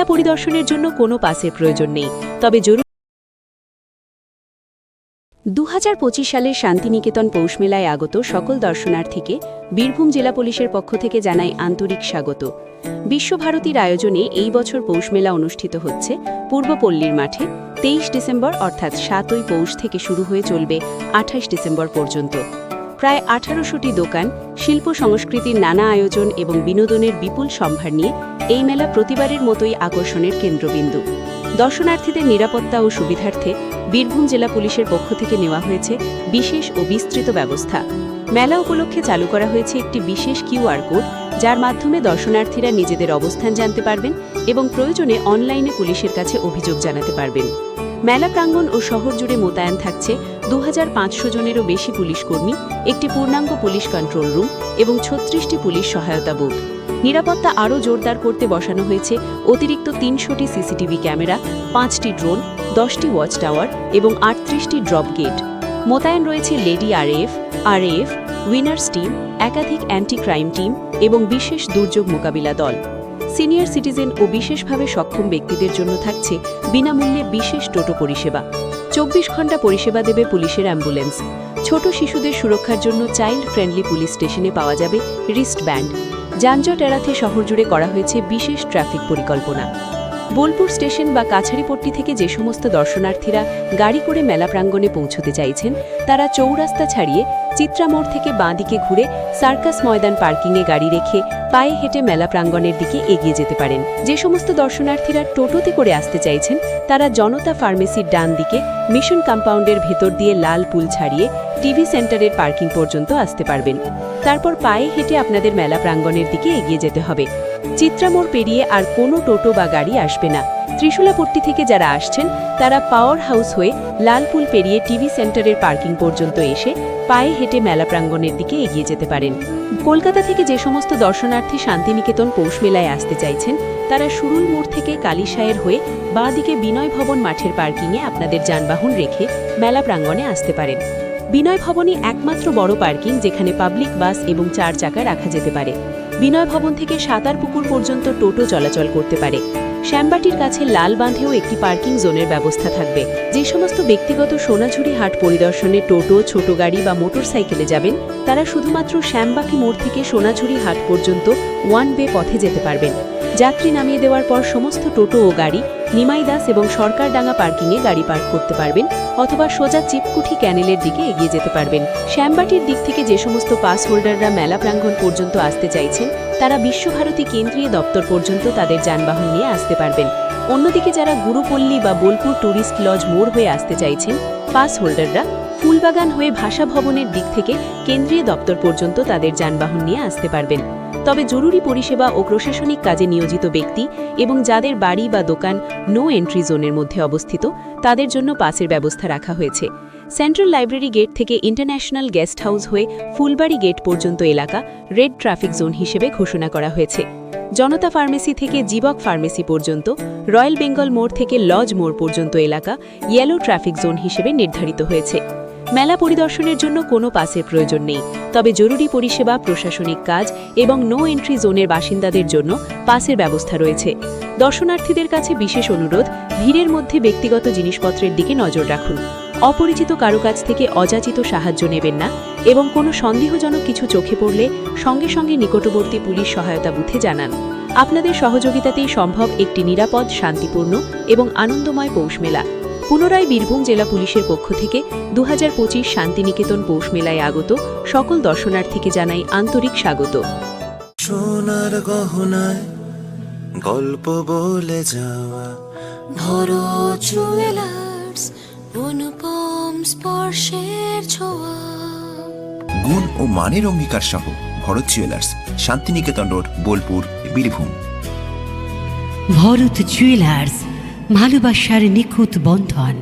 মেলা পরিদর্শনের জন্য কোনো পাসের প্রয়োজন নেই। তবে জরুরি দু সালের শান্তিনিকেতন পৌষ মেলায় আগত সকল দর্শনার্থীকে বীরভূম জেলা পুলিশের পক্ষ থেকে জানাই আন্তরিক স্বাগত। বিশ্বভারতীর আয়োজনে এই বছর পৌষ মেলা অনুষ্ঠিত হচ্ছে। পূর্বপল্লীর মাঠে তেইশ ডিসেম্বর অর্থাৎ সাতই পৌষ থেকে শুরু হয়ে চলবে আঠাশ ডিসেম্বর পর্যন্ত। প্রায় আঠারোশোটি দোকান, শিল্প সংস্কৃতির নানা আয়োজন এবং বিনোদনের বিপুল সম্ভার নিয়ে এই মেলা প্রতিবারের মতোই আকর্ষণের কেন্দ্রবিন্দু। দর্শনার্থীদের নিরাপত্তা ও সুবিধার্থে বীরভূম জেলা পুলিশের পক্ষ থেকে নেওয়া হয়েছে বিশেষ ও বিস্তৃত ব্যবস্থা। মেলা উপলক্ষে চালু করা হয়েছে একটি বিশেষ কিউআর কোড, যার মাধ্যমে দর্শনার্থীরা নিজেদের অবস্থান জানতে পারবেন এবং প্রয়োজনে অনলাইনে পুলিশের কাছে অভিযোগ জানাতে পারবেন। মেলা প্রাঙ্গণ ও শহর জুড়ে মোতায়েন থাকছে দু হাজার পাঁচশো জনেরও বেশি পুলিশ কর্মী, একটি পূর্ণাঙ্গ পুলিশ কন্ট্রোল রুম এবং ছত্রিশটি পুলিশ সহায়তা বুথ। নিরাপত্তা আরও জোরদার করতে বসানো হয়েছে অতিরিক্ত তিনশোটি সিসিটিভি ক্যামেরা, পাঁচটি ড্রোন, দশটি ওয়াচ টাওয়ার এবং আটত্রিশটি ড্রপ গেট। মোতায়েন রয়েছে lady RAF RAF, winners team, একাধিক অ্যান্টি ক্রাইম টিম এবং বিশেষ দুর্যোগ মোকাবিলা দল। সিনিয়র সিটিজেন ও বিশেষভাবে সক্ষম ব্যক্তিদের জন্য থাকছে বিনামূল্যে বিশেষ টোটো পরিষেবা। চব্বিশ ঘণ্টা পরিষেবা দেবে পুলিশের অ্যাম্বুলেন্স। ছোট শিশুদের সুরক্ষার জন্য চাইল্ড ফ্রেন্ডলি পুলিশ স্টেশনে পাওয়া যাবে রিস্ট ব্যান্ড যানজট এড়াতে শহর জুড়ে করা হয়েছে বিশেষ ট্রাফিক পরিকল্পনা। বোলপুর স্টেশন বা কাছারিপট্টি থেকে যে সমস্ত দর্শনার্থীরা গাড়ি করে মেলা প্রাঙ্গণে পৌঁছতে চাইছেন, তারা চৌরাস্তা ছাড়িয়ে চিত্রামোড় থেকে বাঁদিকে ঘুরে সার্কাস ময়দান পার্কিংয়ে গাড়ি রেখে পায়ে হেঁটে মেলা প্রাঙ্গণের দিকে এগিয়ে যেতে পারেন। যে সমস্ত দর্শনার্থীরা টোটোতে করে আসতে চাইছেন, তারা জনতা ফার্মেসির ডান দিকে মিশন কম্পাউন্ডের ভেতর দিয়ে লাল পুল ছাড়িয়ে টিভি সেন্টারের পার্কিং পর্যন্ত আসতে পারবেন। তারপর পায়ে হেঁটে আপনাদের মেলা প্রাঙ্গণের দিকে এগিয়ে যেতে হবে। চিত্রামোড় পেরিয়ে আর কোনো টোটো বা গাড়ি আসবে না। ত্রিশূলাপট্টি থেকে যারা আসছেন, তারা পাওয়ার হাউস হয়ে লালপুল পেরিয়ে টিভি সেন্টারের পার্কিং পর্যন্ত এসে পায়ে হেঁটে মেলা প্রাঙ্গণের দিকে এগিয়ে যেতে পারেন। কলকাতা থেকে যে সমস্ত দর্শনার্থী শান্তিনিকেতন পৌষ মেলায় আসতে চাইছেন, তারা সুরুল মোড় থেকে কালীসায়ের হয়ে বাঁদিকে বিনয় ভবন মাঠের পার্কিংয়ে আপনাদের যানবাহন রেখে মেলা প্রাঙ্গণে আসতে পারেন। বিনয় ভবনই একমাত্র বড় পার্কিং যেখানে পাবলিক বাস এবং চার চাকা রাখা যেতে পারে। বিনয় ভবন থেকে সাতার পুকুর পর্যন্ত টোটো চলাচল করতে পারে। শ্যামবাটির কাছে লাল বাঁধেও একটি পার্কিং জোনের ব্যবস্থা থাকবে। যে সমস্ত ব্যক্তিগত সোনাঝুরি হাট পরিদর্শনে টোটো, ছোট গাড়ি বা মোটর সাইকেলে যাবেন, তারা শুধুমাত্র শ্যামবাকি মোড় থেকে সোনাঝুরি হাট পর্যন্ত ওয়ান ওয়ে পথে যেতে পারবেন। যাত্রী নামিয়ে দেওয়ার পর সমস্ত টোটো ও গাড়ি, নিমাই দাস এবং সরকারডাঙ্গা পার্কিংয়ে গাড়ি পার্ক করতে পারবেন অথবা সোজা চিপকুঠি ক্যানেলের দিকে এগিয়ে যেতে পারবেন। শ্যামবাটির দিক থেকে যে সমস্ত পাস হোল্ডাররা মেলা প্রাঙ্গণ পর্যন্ত আসতে চাইছেন, তারা বিশ্বভারতী কেন্দ্রীয় দপ্তর পর্যন্ত তাদের যানবাহন নিয়ে আসতে পারবেন। অন্যদিকে যারা গুরুপল্লী বা বোলপুর ট্যুরিস্ট লজ মোড় হয়ে আসতে চাইছেন, পাস হোল্ডাররা ফুলবাগান হয়ে ভাষা ভবনের দিক থেকে কেন্দ্রীয় দপ্তর পর্যন্ত তাদের যানবাহন নিয়ে আসতে পারবেন। তবে জরুরি পরিষেবা ও প্রশাসনিক কাজে নিয়োজিত ব্যক্তি এবং যাদের বাড়ি বা দোকান নো এন্ট্রি জোনের মধ্যে অবস্থিত, তাদের জন্য পাসের ব্যবস্থা রাখা হয়েছে। সেন্ট্রাল লাইব্রেরি গেট থেকে ইন্টারন্যাশনাল গেস্ট হাউস হয়ে ফুলবাড়ি গেট পর্যন্ত এলাকা রেড ট্রাফিক জোন হিসেবে ঘোষণা করা হয়েছে। জনতা ফার্মেসি থেকে জীবক ফার্মেসি পর্যন্ত রয়্যাল বেঙ্গল মোড় থেকে লজ মোড় পর্যন্ত এলাকা ইয়েলো ট্রাফিক জোন হিসেবে নির্ধারিত হয়েছে। মেলা পরিদর্শনের জন্য কোনো পাসের প্রয়োজন নেই। তবে জরুরি পরিষেবা, প্রশাসনিক কাজ এবং নো এন্ট্রি জোনের বাসিন্দাদের জন্য পাসের ব্যবস্থা রয়েছে। দর্শনার্থীদের কাছে বিশেষ অনুরোধ, ভিড়ের মধ্যে ব্যক্তিগত জিনিসপত্রের দিকে নজর রাখুন। অপরিচিত কারও কাছ থেকে অযাচিত সাহায্য নেবেন না এবং কোনো সন্দেহজনক কিছু চোখে পড়লে সঙ্গে সঙ্গে নিকটবর্তী পুলিশ সহায়তা বুথে জানান। আপনাদের সহযোগিতাতেই সম্ভব একটি নিরাপদ, শান্তিপূর্ণ এবং আনন্দময় পৌষ মেলা পুনরায় বীরভূম জেলা পুলিশের পক্ষ থেকে দু হাজার পঁচিশ শান্তিনিকেতন পৌষ মেলায় আগত সকল দর্শনার্থীকে জানাই আন্তরিক স্বাগত। সোনার গহনায় গল্প বলে যাওয়া। ভরো জুয়েলার্স অনুপম স্পর্শের ছোঁয়া। গুণ ও মানের অঙ্গীকার সহ Bharat jewellers Santiniketan road Bolpur Birbhum. Bharat jewellers ভালোবাসার নিখুঁত বন্ধন।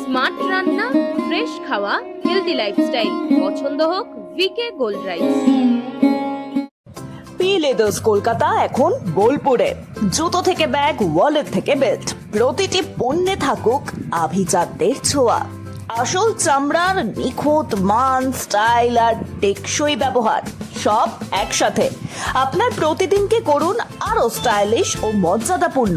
স্মার্ট রান্না ফ্রেশ খাওয়া হেলদি লাইফস্টাইল পছন্দ হোক VK gold rice P leathers Kolkata এখন বোলপুরে। জুতো থেকে ব্যাগ ওয়ালেট থেকে বেল্ট প্রতিটি পণ্যে থাকুক আভিজাতদের ছোঁয়া। আসল চামড়ার নিখুঁত মান, স্টাইল আর টেকসই ব্যবহার, সব একসাথে। আপনার প্রতিদিনকে করুন আরও স্টাইলিশ ও মর্যাদাপূর্ণ।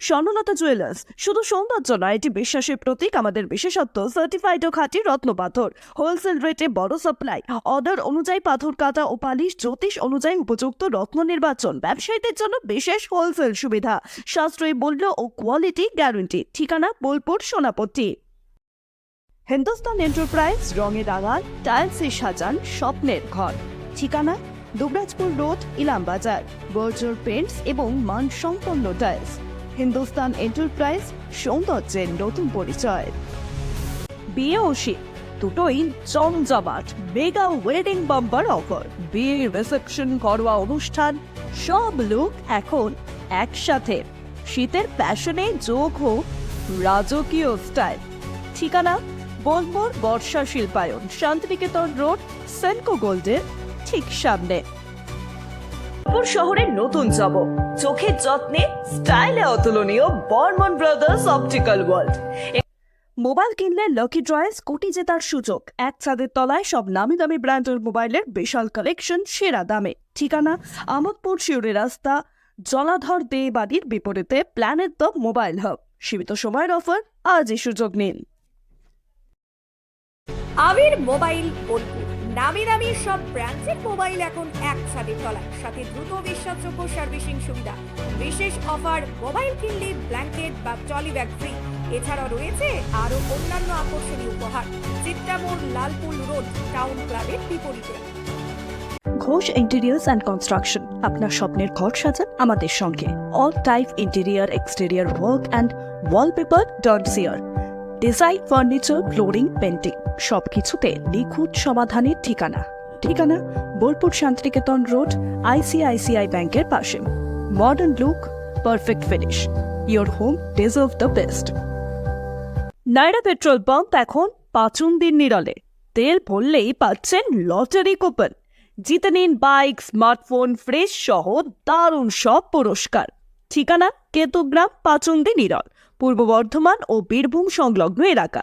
স্বর্ণলতা জুয়েলার্স, শুধু সৌন্দর্য নয়, এটি বিশ্বাসের প্রতীক আমাদের বিশেষত্ব সার্টিফাইড ও খাঁটি রত্ন পাথর হোলসেল রেটে বড় সাপ্লাই অর্ডার অনুযায়ী পাথর কাটা ও পালিশ, জ্যোতিষ অনুযায়ী উপযুক্ত রত্ন নির্বাচন, ব্যবসায়ীদের জন্য বিশেষ হোলসেল সুবিধা, সাশ্রয়ী মূল্য ও কোয়ালিটি গ্যারান্টি ঠিকানা বোলপুর, সোনাপট্টি। হিন্দুস্তান এন্টারপ্রাইজ রঙে রাঙান টাইলসে সাজান, স্বপ্নের ঘর, ঠিকানা দুবরাজপুর রোড ইলামবাজার বর্জর পেন্টস এবং মানসম্পন্ন টাইলস হিন্দুস্তান এন্টারপ্রাইজ সৌন্দর্যের নতুন পরিচয়। বিয়ে ও শীত দুটোই জমজমাট মেগা ওয়েডিং বাম্পার অফার বিয়ে রিসেপশন ঘরোয়া অনুষ্ঠান, সব লোক এখন একসাথে। শীতের প্যাশনে যোগ হোক রাজকীয় স্টাইল ঠিকানা বোলপুর বর্ষা শিল্পায়ন, শান্তিনিকেতন রোড, সেনকো গোল্ডের ঠিক সামনে। বোলপুর শহরের নতুন জব চোখের যত্নে স্টাইলে অতুলনীয় Barman brothers optical world mobile কিনলে লকি ড্রয়েস কোটি জেতার সুযোগ। এক ছাদের তলায় সব নামি দামি ব্র্যান্ডের মোবাইলের বিশাল কালেকশন সেরা দামে। ঠিকানা আমোদপুর শিউরি রাস্তা জলাধর দে বাড়ির বিপরীতে প্ল্যানেট দ্য মোবাইল হাব সীমিত সময়ের অফার আজই সুযোগ নিন। আবির মোবাইল বোলপুর। নামি দামি সব ব্র্যান্ডের মোবাইল এখন এক ছাদের তলায় সাথে দ্রুত বিশ্বাসযোগ্য সার্ভিসিং সুবিধা। বিশেষ অফার, মোবাইল কিনলে ব্ল্যাঙ্কেট বা ট্রলি ব্যাগ ফ্রি এছাড়াও রয়েছে আরও অন্যান্য আকর্ষণীয় উপহার, চিত্রামোড় লালপুল রোড, টাউন ক্লাবের বিপরীতে। ঘোষ ইন্টেরিয়ার্স অ্যান্ড কনস্ট্রাকশন, আপনার স্বপ্নের ঘর সাজান আমাদের সঙ্গে। All type interior, exterior work and wallpaper dot chair. Design, furniture, flooring painting সবকিছুতে নিখুঁত সমাধানের ঠিকানা। ঠিকানা বোলপুর শান্তিনিকেতন রোড, আইসিআইসিআই ব্যাংকের পাশে। Modern look, perfect finish. Your home deserve the best. Naira petrol pump এখন পাঁচুন দিন নিরলে। তেল ভরলেই পাচ্ছেন লটারি কুপন। জিতে নিন বাইক, স্মার্টফোন ফ্রেশ সহ দারুণ সব পুরস্কার। ঠিকানা কেতুগ্রাম পাচন্দি নিরল, পূর্ব বর্ধমান ও বীরভূম সংলগ্ন এলাকা।